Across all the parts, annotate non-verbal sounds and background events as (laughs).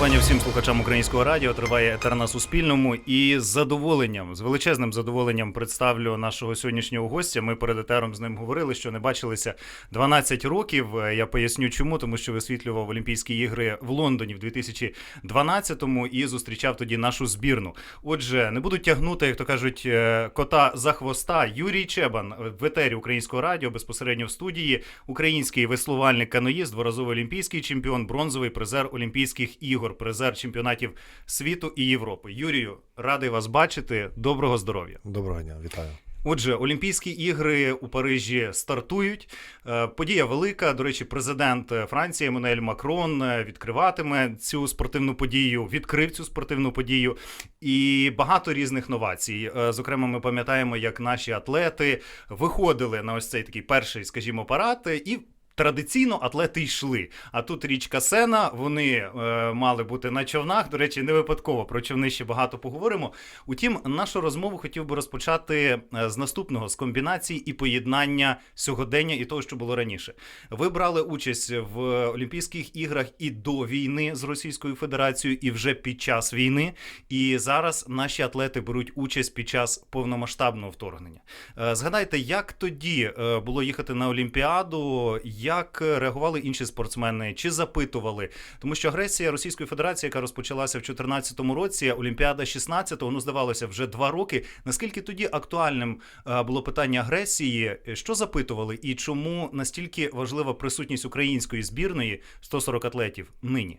шанування всім слухачам українського радіо. Триває етер Суспільному. І з задоволенням, з величезним задоволенням представлю нашого сьогоднішнього гостя. Ми перед етером з ним говорили, що не бачилися 12 років. Я поясню, чому, тому що висвітлював Олімпійські ігри в Лондоні в 2012-му і зустрічав тоді нашу збірну. Отже, не буду тягнути, як то кажуть, е, кота за хвоста. Юрій Чебан в етері українського радіо безпосередньо в студії. Український веслувальник каноїст, дворазовий олімпійський чемпіон, бронзовий призер Олімпійських ігор, призер чемпіонатів світу і Європи. Юрію, радий вас бачити. Доброго здоров'я. Доброго дня, вітаю. Отже, Олімпійські ігри у Парижі стартують. Е, Подія велика. До речі, президент Франції Еммануель Макрон е, відкриватиме цю спортивну подію, відкрив цю спортивну подію і багато різних новацій. Е, Зокрема, ми пам'ятаємо, як наші атлети виходили на ось цей такий перший, скажімо, парад і. Традиційно атлети йшли. А тут річка Сена, вони е, мали бути на човнах. До речі, не випадково про човни ще багато поговоримо. Утім, нашу розмову хотів би розпочати е, з наступного з комбінації і поєднання сьогодення і того, що було раніше. Ви брали участь в Олімпійських іграх і до війни з Російською Федерацією, і вже під час війни. І зараз наші атлети беруть участь під час повномасштабного вторгнення. Е, Згадайте, як тоді е, було їхати на Олімпіаду, як реагували інші спортсмени, чи запитували? Тому що агресія Російської Федерації, яка розпочалася в 2014 році, Олімпіада 16-го, ну здавалося, вже два роки. Наскільки тоді актуальним е, було питання агресії? Що запитували, і чому настільки важлива присутність української збірної 140 атлетів нині?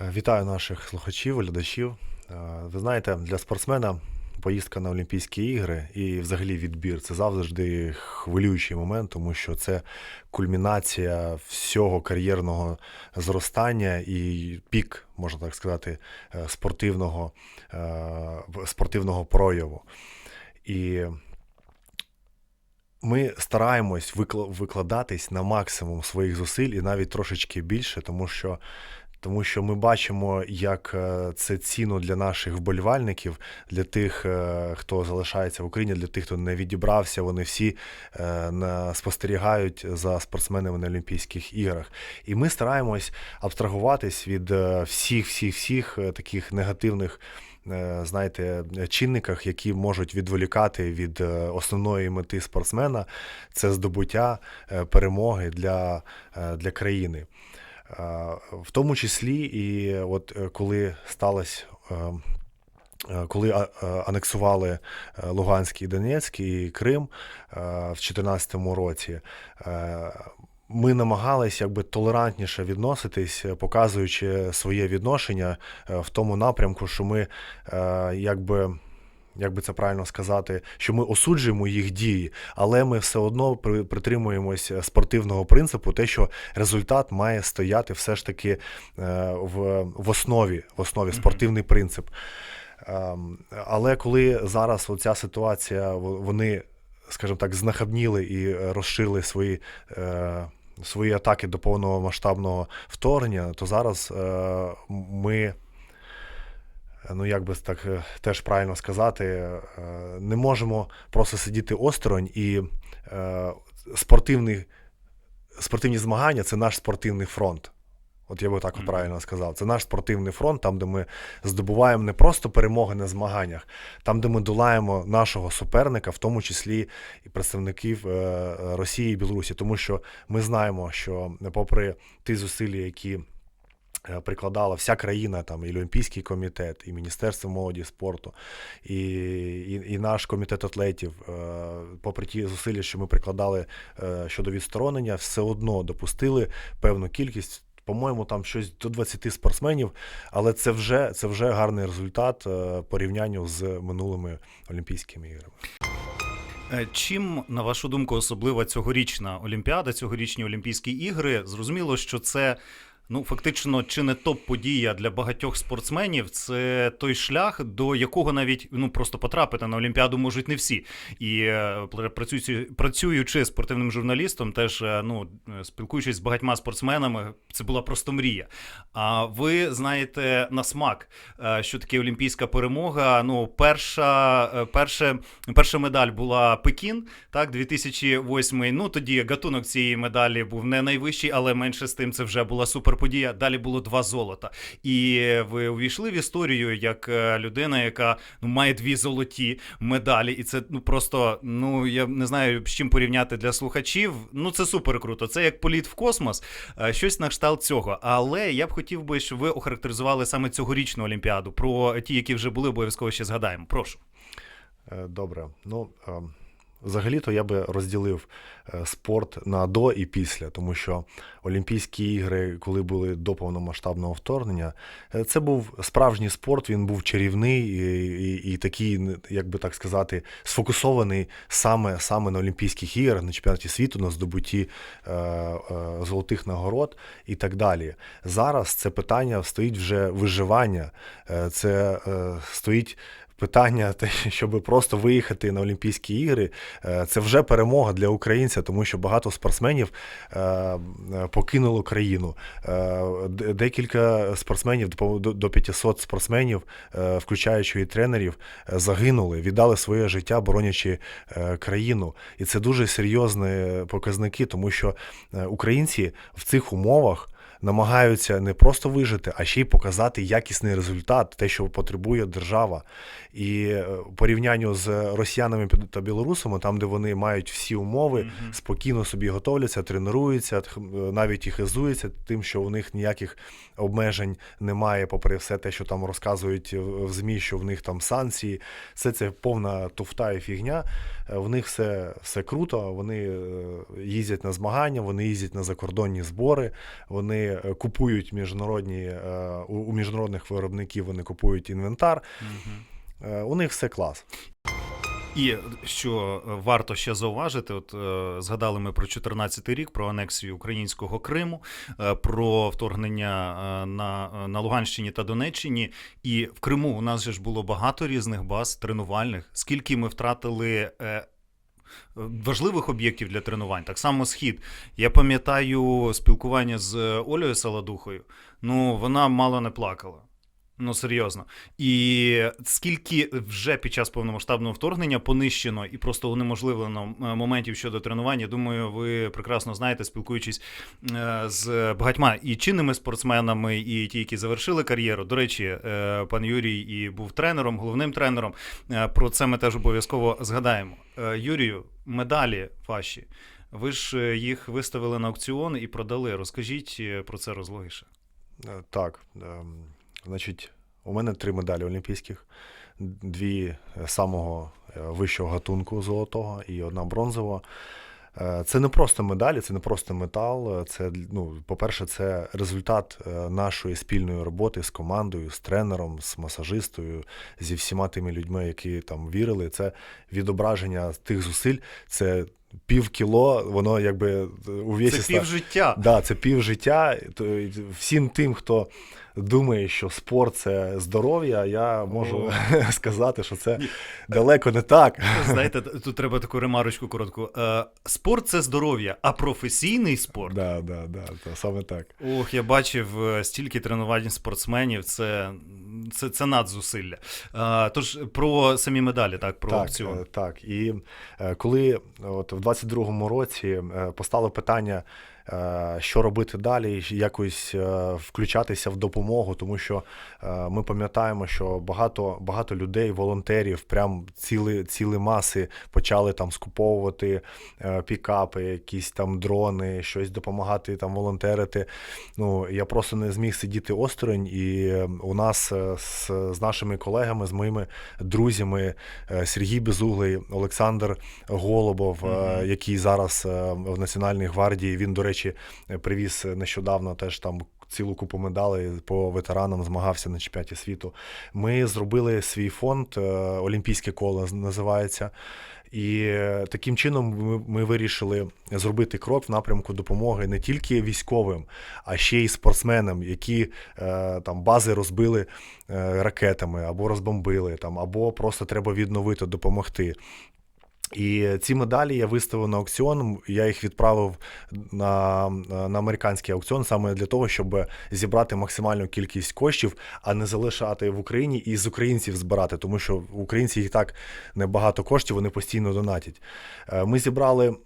Е, Вітаю наших слухачів, глядачів. Е, Ви знаєте, для спортсмена поїздка на Олімпійські ігри і взагалі відбір це завжди хвилюючий момент, тому що це кульмінація всього кар'єрного зростання і пік, можна так сказати, е, спортивного, е, спортивного прояву. І ми стараємось викладатись на максимум своїх зусиль і навіть трошечки більше, тому що, тому що ми бачимо, як е, це цінно для наших вболівальників, для тих, е, хто залишається в Україні, для тих, хто не відібрався. Вони всі е, спостерігають за спортсменами на Олімпійських іграх. І ми стараємось абстрагуватись від всіх, всіх, всіх таких негативних знаєте, чинниках, які можуть відволікати від основної мети спортсмена, це здобуття перемоги для, для країни. В тому числі, і от е, коли сталося. е, е, Коли е, анексували Луганський, Донецький і Крим в 2014 році, ми намагалися якби толерантніше відноситись, показуючи своє відношення в тому напрямку, що ми якби. Як би це правильно сказати, що ми осуджуємо їх дії, але ми все одно при- притримуємось спортивного принципу, те, що результат має стояти все ж таки е, в, в основі, в основі спортивний принцип. Ем, Але коли зараз оця ситуація, вони, скажімо так, знахабніли і е, розширили свої. е, Свої атаки до повного масштабного вторгнення, то зараз е, ми, ну як би так е, теж правильно сказати, е, не можемо просто сидіти осторонь і е, спортивний, спортивні змагання це наш спортивний фронт. От я би так правильно сказав. Це наш спортивний фронт, там, де ми здобуваємо не просто перемоги на змаганнях, там, де ми долаємо нашого суперника, в тому числі і представників Росії і Білорусі. Тому що ми знаємо, що попри ті зусилля, які прикладала вся країна, там і Олімпійський комітет, і Міністерство молоді спорту, і, і, і наш комітет атлетів, е, попри ті зусилля, що ми прикладали е, щодо відсторонення, все одно допустили певну кількість. По-моєму, там щось до 20 спортсменів, але це вже, це вже гарний результат е, порівнянню з минулими Олімпійськими іграми. Е, Чим, на вашу думку, особлива цьогорічна Олімпіада, цьогорічні Олімпійські ігри? Зрозуміло, що це. Ну, фактично, чи не топ-подія для багатьох спортсменів, це той шлях, до якого навіть ну просто потрапити на Олімпіаду можуть не всі. І е, працюючи, працюючи спортивним журналістом, теж е, ну спілкуючись з багатьма спортсменами, це була просто мрія. А ви знаєте на смак, е, що таке олімпійська перемога. Ну, перша, перше, перша медаль була Пекін, так, 2008. Ну тоді гатунок цієї медалі був не найвищий, але менше з тим це вже була суперперемога. Подія. Далі було два золота. І ви увійшли в історію як е, людина, яка ну має дві золоті медалі, і це ну просто ну я не знаю з чим порівняти для слухачів. Ну це супер круто. Це як політ в космос, е, щось на кшталт цього. Але я б хотів би, щоб ви охарактеризували саме цьогорічну олімпіаду. Про ті, які вже були, обов'язково ще згадаємо. Прошу. Е, Добре. Ну, е, взагалі-то я би розділив е, спорт на до і після, тому що Олімпійські ігри, коли були до повномасштабного вторгнення, е, це був справжній спорт, він був чарівний і, і, і такий, як би так сказати, сфокусований саме, саме на Олімпійських іграх, на чемпіонаті світу, на здобутті е, е, золотих нагород і так далі. Зараз це питання стоїть вже виживання, е, це е, стоїть питання, те, щоб просто виїхати на Олімпійські ігри, е, це вже перемога для українця, тому що багато спортсменів е, покинуло країну. Е, Декілька спортсменів, до- до до 500 спортсменів, включаючи і тренерів, загинули, віддали своє життя, боронячи країну. І це дуже серйозні показники, тому що українці в цих умовах намагаються не просто вижити, а ще й показати якісний результат, те, що потребує держава. І е, порівнянню з росіянами та білорусами, там, де вони мають всі умови, Мгм. спокійно собі готовляться, тренуються, навіть і хизуються тим, що у них ніяких обмежень немає, попри все те, що там розказують в в ЗМІ, що в них там санкції. Все це повна туфта і фігня. Е, В них все, все круто. Вони е, їздять на змагання, вони їздять на закордонні збори, вони е, купують міжнародні е, у міжнародних виробників. Вони купують інвентар. Е, У них все клас. І що варто ще зауважити, от згадали ми про 14-й рік, про анексію українського Криму, про вторгнення на, на Луганщині та Донеччині. І в Криму у нас же ж було багато різних баз тренувальних. Скільки ми втратили. Важливих об'єктів для тренувань, так само схід. Я пам'ятаю спілкування з Олею Саладухою. Ну, вона мало не плакала. Ну, серйозно. І скільки вже під час повномасштабного вторгнення понищено і просто унеможливлено е, моментів щодо тренувань, я думаю, ви прекрасно знаєте, спілкуючись е, з багатьма і чинними спортсменами, і ті, які завершили кар'єру. До речі, е, пан Юрій і був тренером, головним тренером. Про це ми теж обов'язково згадаємо. Юрію, медалі ваші. Ви ж їх виставили на аукціон і продали. Розкажіть про це розлогіше. Так, ем, значить, у мене три медалі олімпійських, дві е, самого е, вищого гатунку золотого і одна бронзова. Е, Це не просто медалі, це не просто метал. Це, ну, по-перше, це результат нашої спільної роботи з командою, з тренером, з масажистою, зі всіма тими людьми, які там вірили. Це відображення тих зусиль. Це пів кіло, воно якби е, у Це пів життя. Да, це пів життя. Всім тим, хто думає, що спорт це здоров'я, я можу (laughs) сказати, що це далеко не так. Знаєте, тут треба таку ремарочку коротку. Е, спорт це здоров'я, а професійний спорт. Да, да, да, то саме так. Ох, я бачив е, стільки тренувань спортсменів, це, це, це надзусилля. Е, тож про самі медалі, так, про так, аукціон. е, так. І коли от в 22-му році постало питання, що робити далі, якось е, включатися в допомогу, тому що е, ми пам'ятаємо, що багато, багато людей, волонтерів, прям ціли, ціли маси почали там скуповувати е, пікапи, якісь там дрони, щось допомагати там волонтерити. Ну, я просто не зміг сидіти осторонь, і е, у нас е, з, з нашими колегами, з моїми друзями е, Сергій Безуглий, Олександр Голубов, е, Мгм. який зараз е, в Національній гвардії. Він, до речі, е, привіз нещодавно теж там. Цілу купу медалей по ветеранам змагався на чемпіонаті світу. Ми зробили свій фонд е, Олімпійське коло називається. І е, таким чином ми, вирішили зробити крок в напрямку допомоги не тільки військовим, а ще й спортсменам, які там бази розбили ракетами або розбомбили, там, або просто треба відновити, допомогти. І ці медалі я виставив на аукціон. Я їх відправив на, на американський аукціон саме для того, щоб зібрати максимальну кількість коштів, а не залишати в Україні і з українців збирати, тому що в українців і так небагато коштів, вони постійно донатять. Е, Ми зібрали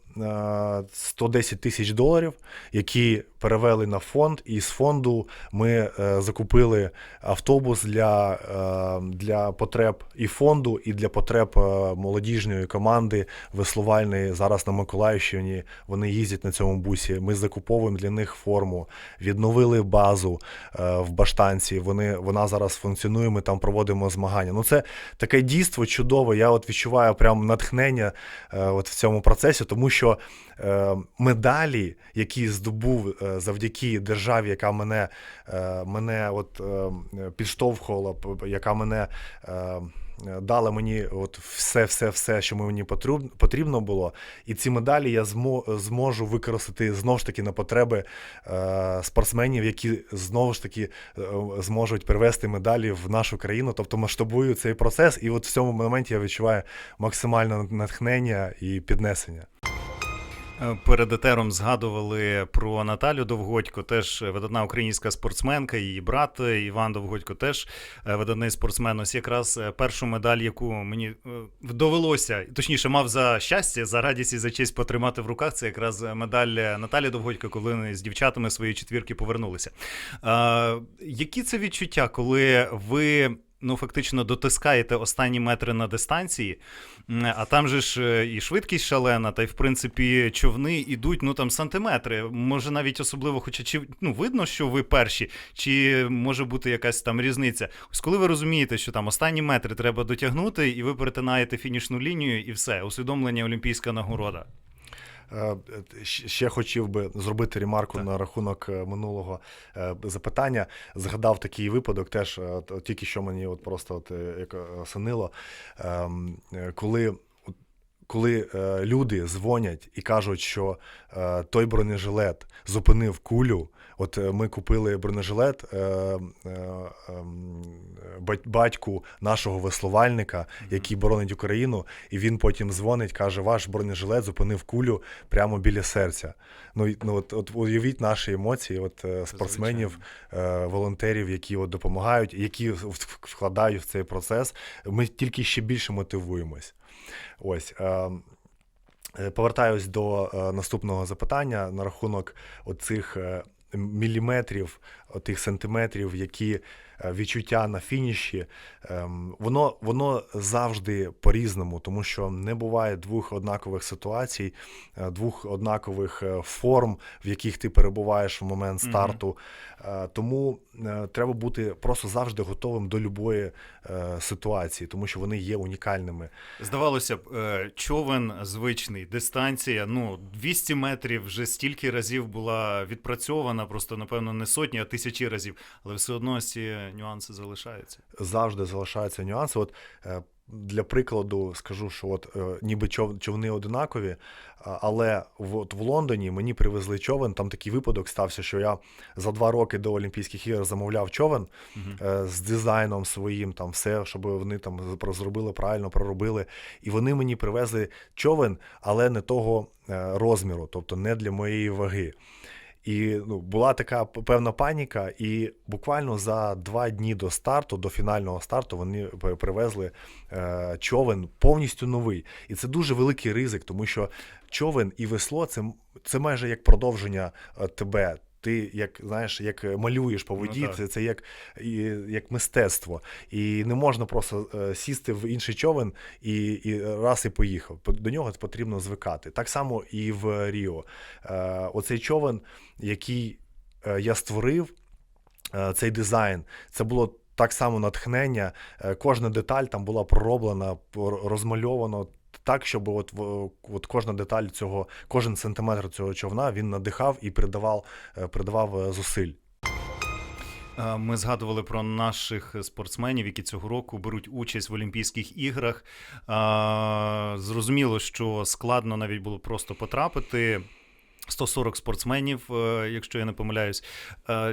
110 тисяч доларів, які перевели на фонд, і з фонду ми е, закупили автобус для, е, для потреб і фонду, і для потреб е, молодіжної команди веслувальної. Зараз на Миколаївщині вони їздять на цьому бусі. Ми закуповуємо для них форму, відновили базу е, в Баштанці. Вони, вона зараз функціонує, ми там проводимо змагання. Ну, це таке дійство чудове. Я от відчуваю прям натхнення е, от в цьому процесі, тому що е, медалі, які здобув е, завдяки державі, яка мене, е, мене от, підштовхувала, яка мене. Дала мені от все, все, все, що мені потрібно було, і ці медалі я зможу використати знову ж таки на потреби спортсменів, які знову ж таки зможуть привести медалі в нашу країну. Тобто масштабую цей процес, і от в цьому моменті я відчуваю максимальне натхнення і піднесення. Перед етером згадували про Наталю Довгодько, теж видатна українська спортсменка. Її брат Іван Довгодько теж е, видатний спортсмен. Ось якраз е, першу медаль, яку мені е, довелося, точніше, мав за щастя, за радість і за честь потримати в руках. Це якраз медаль Наталі Довгодько, коли вони з дівчатами свої четвірки повернулися. Які це відчуття, коли ви. Ну, фактично дотискаєте останні метри на дистанції, а там же ж е, і швидкість шалена, та й в принципі човни йдуть ну там сантиметри. Може навіть особливо, хоча чи ну видно, що ви перші, чи може бути якась там різниця. Ось коли ви розумієте, що там останні метри треба дотягнути, і ви перетинаєте фінішну лінію, і все, усвідомлення олімпійська нагорода. Е, Ще хотів би зробити ремарку Так. на рахунок е, минулого е, запитання. Згадав такий випадок, теж тільки що мені от просто от, як осенило, Ем, коли. Коли е, люди дзвонять і кажуть, що е, той бронежилет зупинив кулю, от е, ми купили бронежилет е, е, ем, батьку нашого веслувальника, який боронить Україну, і він потім дзвонить, каже: ваш бронежилет зупинив кулю прямо біля серця. Ну, ну от, от уявіть наші емоції, от спортсменів, е, волонтерів, які от допомагають, які вкладають в цей процес. Ми тільки ще більше мотивуємось. Ось. Е, е, Повертаюсь до наступного запитання на рахунок оцих міліметрів, тих сантиметрів, які відчуття на фініші. Ем, воно, воно завжди по-різному, тому що не буває двох однакових ситуацій, е, двох однакових е, форм, в яких ти перебуваєш в момент старту. Е, Тому е, треба бути просто завжди готовим до любої е, ситуації, тому що вони є унікальними. Здавалося б, е, човен звичний, дистанція. Ну, 200 метрів вже стільки разів була відпрацьована, просто напевно не сотні, а тисячі разів. Але все одно ці нюанси залишаються. завжди залишаються нюанси. От е, для прикладу скажу, що от е, ніби човни одинакові, але в, от в Лондоні мені привезли човен. Там такий випадок стався, що я за два роки до Олімпійських ігор замовляв човен е, з дизайном своїм, там все, щоб вони там зробили правильно, проробили. І вони мені привезли човен, але не того е, розміру, тобто не для моєї ваги. І ну, була така певна паніка, і буквально за два дні до старту, до фінального старту, вони привезли е, човен повністю новий. І це дуже великий ризик, тому що човен і весло це, це майже як продовження е, тебе. Ти як знаєш, як малюєш по Ну, воді, так. це, це як, як мистецтво. І не можна просто е, сісти в інший човен і, і раз і поїхав. До нього потрібно звикати. Так само і в Ріо. Е, оцей човен, який е, я створив, е, цей дизайн, це було так само натхнення. Е, Кожна деталь там була пророблена, розмальовано. Так, щоб от, от кожна деталь цього, кожен сантиметр цього човна він надихав і придавав, е, придавав е, зусиль. Е, Ми згадували про наших спортсменів, які цього року беруть участь в Олімпійських іграх. Зрозуміло, що складно навіть було просто потрапити. 140 спортсменів, якщо я не помиляюсь.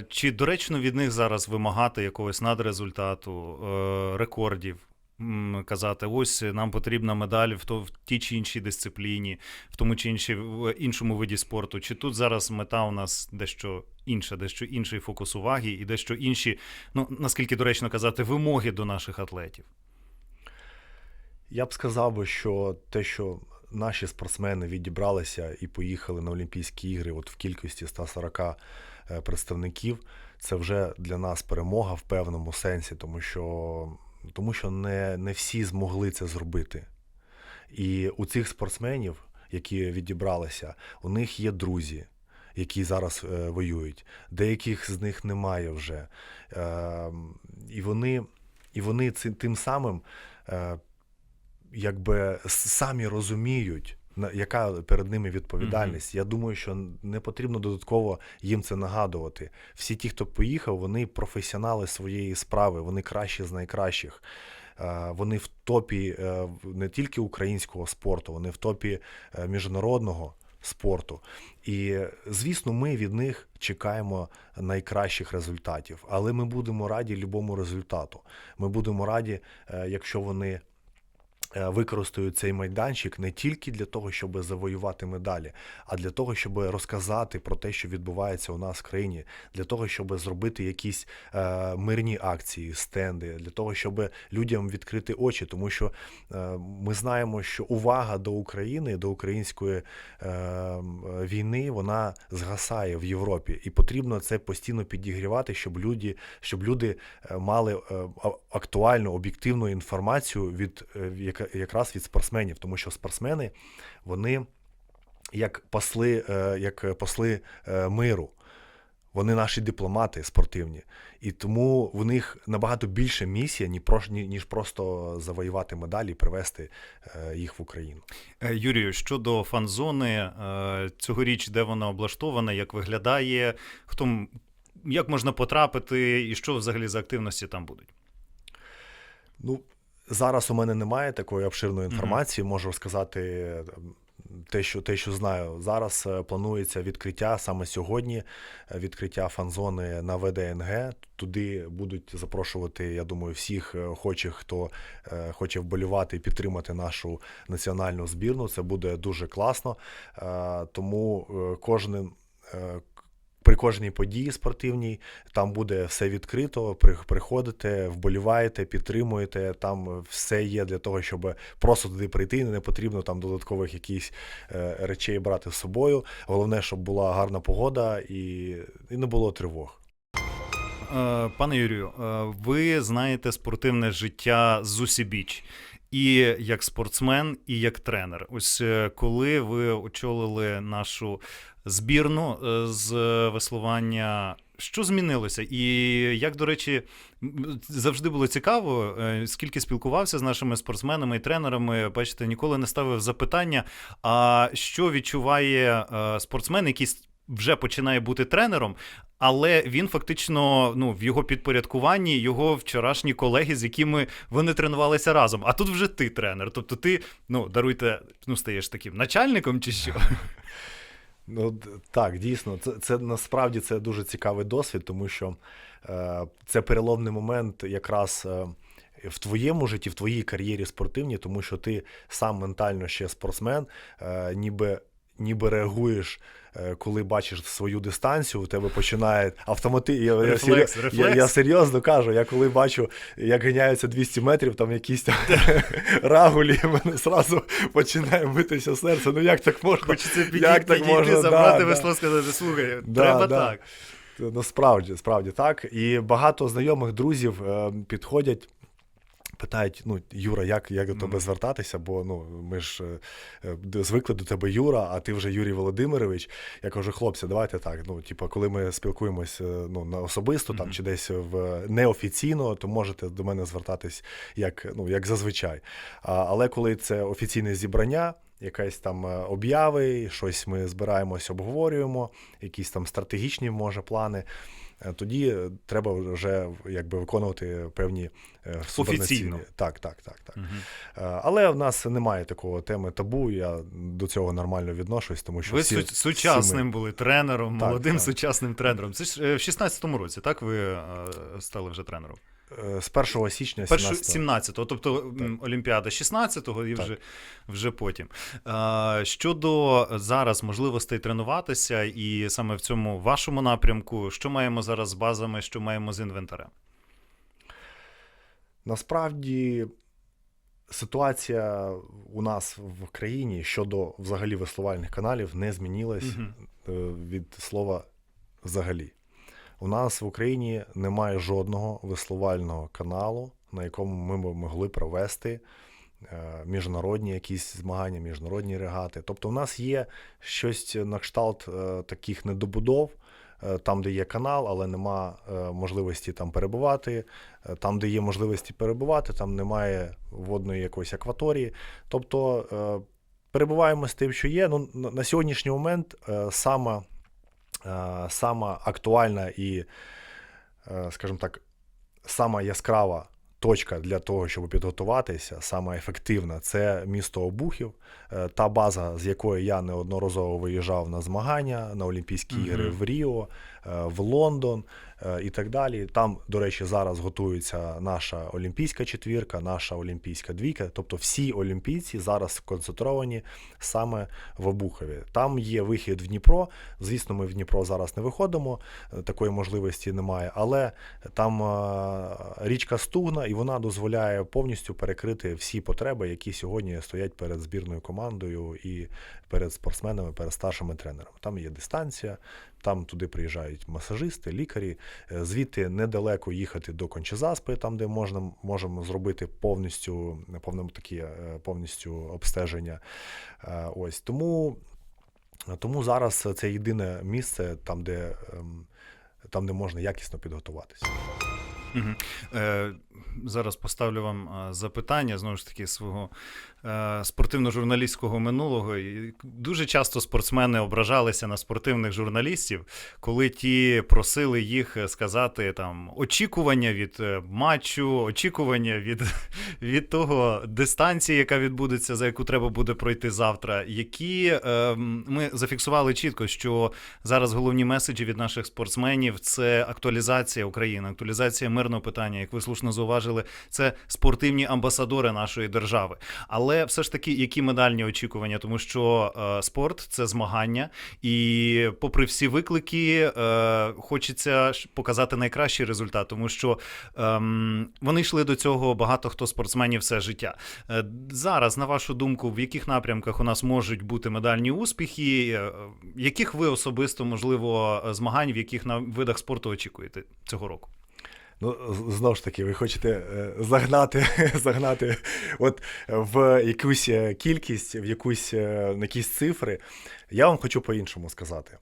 Чи доречно від них зараз вимагати якогось надрезультату, рекордів? Казати, ось нам потрібна медаль в, то, в тій чи іншій дисципліні, в тому чи іншій, в іншому виді спорту. Чи тут зараз мета у нас дещо інша, дещо інший фокус уваги і дещо інші, ну наскільки доречно казати, вимоги до наших атлетів? Я б сказав би, що те, що наші спортсмени відібралися і поїхали на Олімпійські ігри от в кількості 140 е, представників, це вже для нас перемога в певному сенсі, тому що, тому що не, не всі змогли це зробити. І у цих спортсменів, які відібралися, у них є друзі, які зараз е, воюють. Деяких з них немає вже. Е, і вони, і вони цим, тим самим е, якби самі розуміють. Яка перед ними відповідальність? Я думаю, що не потрібно додатково їм це нагадувати. Всі ті, хто поїхав, вони професіонали своєї справи, вони кращі з найкращих. Е, Вони в топі е, не тільки українського спорту, вони в топі е, міжнародного спорту. І звісно, ми від них чекаємо найкращих результатів, але ми будемо раді любому результату. Ми будемо раді, якщо вони е, використають цей майданчик не тільки для того, щоб завоювати медалі, а для того, щоб розказати про те, що відбувається у нас в країні, для того, щоб зробити якісь е, мирні акції, стенди, для того, щоб людям відкрити очі, тому що е, ми знаємо, що увага до України, до української е, війни, вона згасає в Європі, і потрібно це постійно підігрівати, щоб люди, щоб люди е, мали е, актуальну об'єктивну інформацію від яка- якраз від спортсменів, тому що спортсмени вони як посли, е, як посли е, миру. Вони наші дипломати спортивні, і тому в них набагато більше місія, ніж просто завоювати медалі і привезти е, їх в Україну. Юрію, щодо фан-зони, цьогоріч, де вона облаштована, як виглядає, хто як можна потрапити, і що взагалі за активності там будуть? Ну, зараз у мене немає такої обширної інформації. Можу розказати е, те, що, те, що знаю. Зараз е, планується відкриття саме сьогодні, е, відкриття фан-зони на ВДНГ. Туди будуть запрошувати, я думаю, всіх охочих, хто е, хоче вболівати і підтримати нашу національну збірну. Це буде дуже класно. Е, Тому е, При кожній події спортивній там буде все відкрито. Приходите, вболіваєте, підтримуєте. Там все є для того, щоб просто туди прийти. Не потрібно там додаткових якихось е, речей брати з собою. Головне, щоб була гарна погода і, і не було тривог. Е, Пане Юрію, е, ви знаєте спортивне життя з усібіч. І як спортсмен, і як тренер. Ось коли ви очолили нашу збірну е, з веслування, що змінилося? І як, до речі, завжди було цікаво, е, скільки спілкувався з нашими спортсменами і тренерами. Бачите, ніколи не ставив запитання, а що відчуває е, спортсмен, який вже починає бути тренером, але він фактично ну, в його підпорядкуванні його вчорашні колеги, з якими вони тренувалися разом. А тут вже ти тренер. Тобто ти, ну, даруйте, ну, стаєш таким начальником чи що? (laughs) Ну так, дійсно, це, це насправді це дуже цікавий досвід, тому що е, це переломний момент якраз. Е, в твоєму житті, в твоїй кар'єрі спортивній, тому що ти сам ментально ще спортсмен, е, ніби, ніби реагуєш, коли бачиш свою дистанцію, у тебе починає автомати. Я, я, Рефлекс, серйоз- рефлекс. я, я серйозно кажу, я коли бачу, як ганяються 200 метрів, там якісь там (laughs) рагулі, мене зразу починає битися серце. Ну як так можна? Хочеться Як підійти, так можна? забрати весло, сказати, слухай, треба так. Ну, справді, справді так. І багато знайомих друзів е, підходять. Питають, ну, Юра, як, як до тебе звертатися? Бо ну, ми ж е, е, звикли до тебе Юра, а ти вже Юрій Володимирович. Я кажу, хлопці, давайте так. Ну, типу, коли ми спілкуємось е, ну, на особисто там, чи десь в неофіційно, то можете до мене звертатись як, ну, як зазвичай. А, але коли це офіційне зібрання, якась там е, обяви, щось ми збираємось, обговорюємо, якісь там стратегічні, може, плани. Е, Тоді е, треба вже якби виконувати певні е, Офіційно. Так, так, так, так. Е, Але в нас немає такого теми табу. Я до цього нормально відношусь, тому що Ви всі, сучасним всі ми- були тренером, Так, молодим так. сучасним тренером. Це ж в 16-му році, так ви стали вже тренером? З 1 січня 17 17-го, тобто м, Олімпіада 16-го і Так. вже, вже потім. Щодо зараз можливостей тренуватися, і саме в цьому вашому напрямку, що маємо зараз з базами, що маємо з інвентарем? Насправді ситуація у нас в країні щодо взагалі веслувальних каналів не змінилась е, від слова взагалі. У нас в Україні немає жодного веслувального каналу, на якому ми б могли провести е, міжнародні якісь змагання, міжнародні регати. Тобто, у нас є щось на кшталт е, таких недобудов, е, там, де є канал, але нема можливості там перебувати. Там, де є можливості перебувати, там немає водної якоїсь акваторії. Тобто перебуваємо з тим, що є. Ну, на- сьогоднішній момент е, сама, е, сама актуальна і, е, скажімо так, сама яскрава точка для того, щоб підготуватися, сама ефективна, це місто Обухів, Е, та база, з якої я неодноразово виїжджав на змагання, на Олімпійські ігри mm -hmm. в Ріо, е, в Лондон і так далі. Там, до речі, зараз готується наша олімпійська четвірка, наша олімпійська двійка. Тобто всі олімпійці зараз сконцентровані саме в Обухові. Там є вихід в Дніпро. Звісно, ми в Дніпро зараз не виходимо, е, такої можливості немає, але там е, річка Стугна, і вона дозволяє повністю перекрити всі потреби, які сьогодні стоять перед збірною командою і перед спортсменами, перед старшими тренерами. Там є дистанція, там туди приїжджають масажисти, лікарі. Е, Звідти недалеко їхати до Кончезаспи, там де можна можемо зробити повністю повним такі е, повністю обстеження. Е, Ось тому, тому зараз це єдине місце, там, де, ем, там, де можна якісно підготуватися. Мгм. Е, зараз поставлю вам е, запитання знову ж таки свого е, спортивно-журналістського минулого. І дуже часто спортсмени ображалися на спортивних журналістів, коли ті просили їх сказати там очікування від е, матчу, очікування від, (laughs) від того дистанції, яка відбудеться, за яку треба буде пройти завтра. Які е, ми зафіксували чітко, що зараз головні меседжі від наших спортсменів це актуалізація України, актуалізація мирного питання, як ви слушно зауважили, це спортивні амбасадори нашої держави. Але все ж таки, які медальні очікування, тому що е, спорт це змагання, і попри всі виклики, е, хочеться показати найкращий результат, тому що ем, вони йшли до цього багато хто спортсменів все життя. Е, зараз, на вашу думку, в яких напрямках у нас можуть бути медальні успіхи, е, яких ви особисто можливо змагань, в яких на видах спорту очікуєте цього року? Ну, знову ж таки, ви хочете е, загнати, (laughs) загнати от в якусь е, кількість, в якусь е, на якісь цифри. Я вам хочу по-іншому сказати.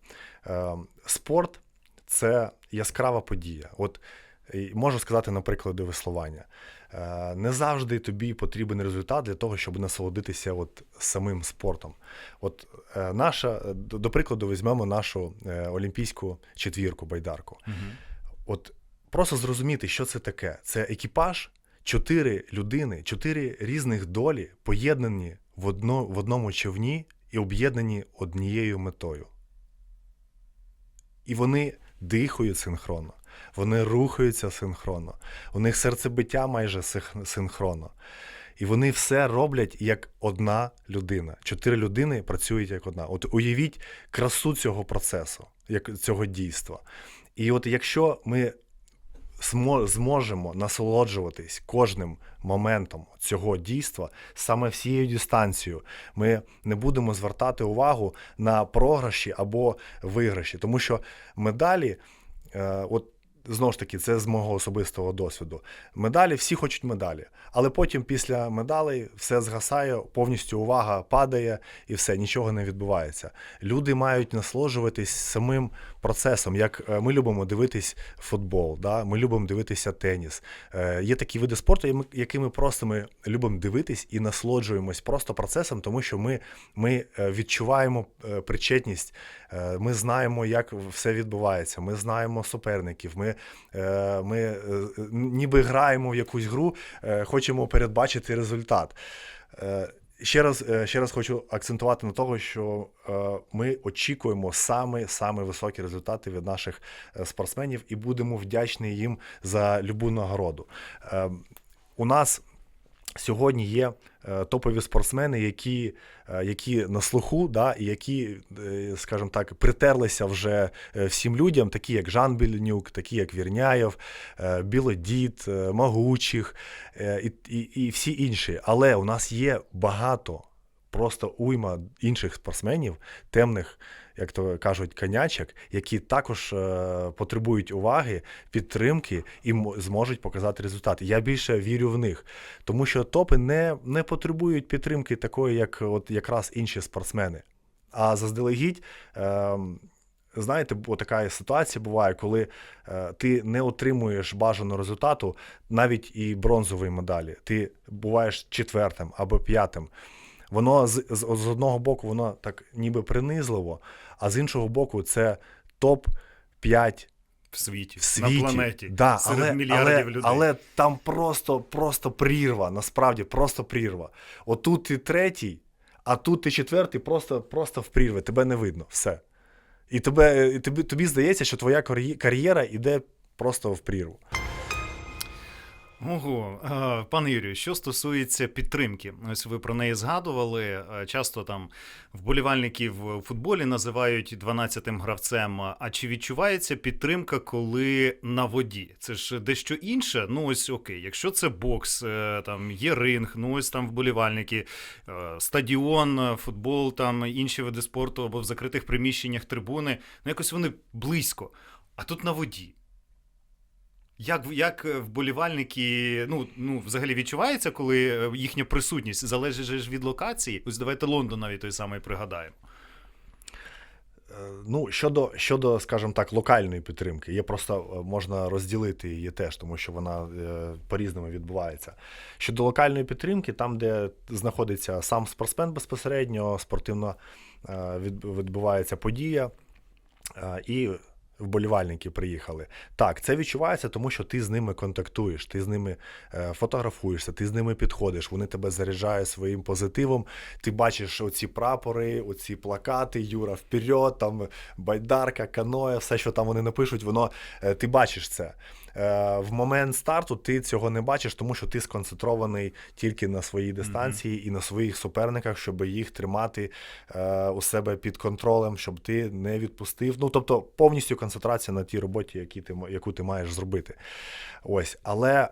Спорт це яскрава подія. От можу сказати, на прикладі веслування. Не завжди тобі потрібен результат для того, щоб насолодитися от самим спортом. От наша, до до прикладу, візьмемо нашу олімпійську четвірку байдарку. От просто зрозуміти, що це таке. Це екіпаж, чотири людини, чотири різних долі, поєднані в, одно, в одному човні і об'єднані однією метою. І вони дихають синхронно, вони рухаються синхронно, у них серцебиття майже синхронно. І вони все роблять як одна людина. Чотири людини працюють як одна. От уявіть красу цього процесу, як цього дійства. І от якщо ми зможемо насолоджуватись кожним моментом цього дійства, саме всією дистанцією, ми не будемо звертати увагу на програші або виграші, тому що медалі, е, от знову ж таки, це з мого особистого досвіду. Медалі всі хочуть медалі, але потім після медалей все згасає, повністю увага падає і все, нічого не відбувається. Люди мають насолоджуватись самим процесом. Як е, ми любимо дивитись футбол, да? ми любимо дивитися теніс. Е, Є такі види спорту, і ми- які ми просто ми любимо дивитись і насолоджуємось просто процесом, тому що ми, ми е, відчуваємо причетність, ми знаємо, як все відбувається, ми знаємо суперників, ми, ми е, ніби граємо в якусь гру, е, хочемо передбачити результат. Е, Ще раз, е, ще раз хочу акцентувати на того, що е, ми очікуємо саме, саме високі результати від наших е, спортсменів і будемо вдячні їм за любу нагороду. Е, У нас Сьогодні є е, топові спортсмени, які, е, які на слуху, да, і які, е, скажімо так, притерлися вже всім людям, такі як Жан Більнюк, такі як Вірняєв, Білодід, Магучих е, і, і, і всі інші. Але у нас є багато, просто уйма інших спортсменів, темних, як то кажуть, конячок, які також е, потребують уваги, підтримки і зможуть показати результати. Я більше вірю в них, тому що топи не, не потребують підтримки такої, як от якраз інші спортсмени. А заздалегідь. Е, Знаєте, бо така ситуація буває, коли е, ти не отримуєш бажаного результату, навіть і бронзової медалі. Ти буваєш четвертим або п'ятим. Воно з, з, з одного боку, воно так ніби принизливо, а з іншого боку, це топ 5 В світі, в світі. на планеті, Да, серед але, мільярдів але, людей. але там просто, просто прірва, насправді просто прірва. Отут ти третій, а тут ти четвертий, просто, просто в прірві, тебе не видно. Все. І, тебе, і тобі, тобі здається, що твоя кар'єра йде просто в прірву. Ого, Е, пане Юрію, що стосується підтримки, ось ви про неї згадували. Е, Часто там вболівальників у футболі називають 12-тим гравцем. А чи відчувається підтримка, коли на воді? Це ж дещо інше. Ну ось окей, якщо це бокс, е, там є ринг, ну ось там вболівальники, стадіон, футбол, там інші види спорту або в закритих приміщеннях трибуни. Ну якось вони близько. А тут на воді. Як, як вболівальники, ну, ну, взагалі відчувається, коли е, їхня присутність залежить ж від локації? Ось давайте Лондон навіть той самий пригадаємо. Е, Ну, щодо, щодо, скажімо так, локальної підтримки, є просто е, можна розділити її теж, тому що вона по-різному відбувається. Щодо локальної підтримки, там, де знаходиться сам спортсмен безпосередньо, спортивно відбувається подія, і вболівальники приїхали. Так, це відчувається, тому що ти з ними контактуєш, ти з ними е, фотографуєшся, ти з ними підходиш, вони тебе заряджають своїм позитивом. Ти бачиш оці прапори, оці плакати, Юра, вперед, там байдарка, каноє, все, що там вони напишуть, воно е, ти бачиш це. Е, В момент старту ти цього не бачиш, тому що ти сконцентрований тільки на своїй дистанції і на своїх суперниках, щоб їх тримати е, у себе під контролем, щоб ти не відпустив. Ну тобто повністю концентрація на тій роботі, які ти, яку ти маєш зробити. Ось, але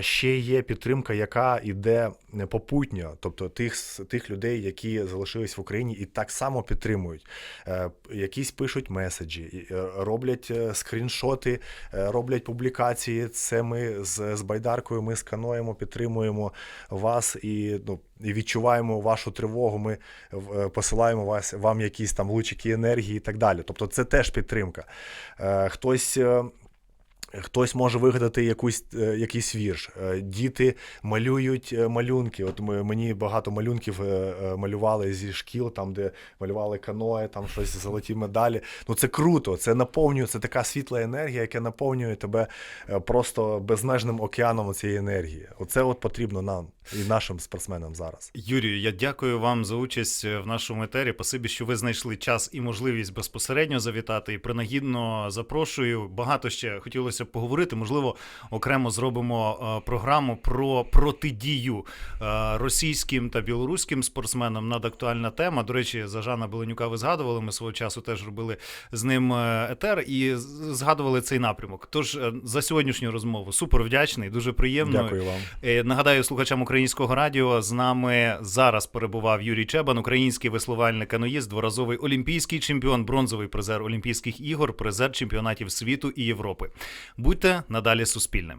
ще є підтримка, яка йде попутньо, тобто тих, тих людей, які залишились в Україні і так само підтримують. Е, якісь пишуть меседжі, е, роблять е, скріншоти, е, роблять публікації. Це ми з, з байдаркою, ми з каноємо, підтримуємо вас і, ну, і відчуваємо вашу тривогу. Ми е, посилаємо вас, вам якісь там лучики енергії і так далі. Тобто це теж підтримка. Е, Хтось. Хтось може вигадати якусь, е, якийсь вірш. Е, Діти малюють е, малюнки. От ми, мені багато малюнків малювали зі шкіл, там, де малювали каное, там щось золоті медалі. Ну це круто, це наповнює, це така світла енергія, яка наповнює тебе просто безмежним океаном цієї енергії. Оце от потрібно нам і нашим спортсменам зараз. Юрію, я дякую вам за участь в нашому етері. Спасибі, що ви знайшли час і можливість безпосередньо завітати. І принагідно запрошую. Багато ще хотілося б поговорити. Можливо, окремо зробимо е, програму про протидію е, російським та білоруським спортсменам. Надактуальна тема. До речі, за Жана Беленюка ви згадували. Ми свого часу теж робили з ним е, етер і згадували цей напрямок. Тож е, за сьогоднішню розмову супер вдячний, дуже приємно. Дякую вам. Е, Нагадаю слухачам українського радіо. З нами зараз перебував Юрій Чебан, український веслувальник каноїст, дворазовий олімпійський чемпіон, бронзовий призер Олімпійських ігор, призер чемпіонатів світу і Європи. Будьте надалі суспільним.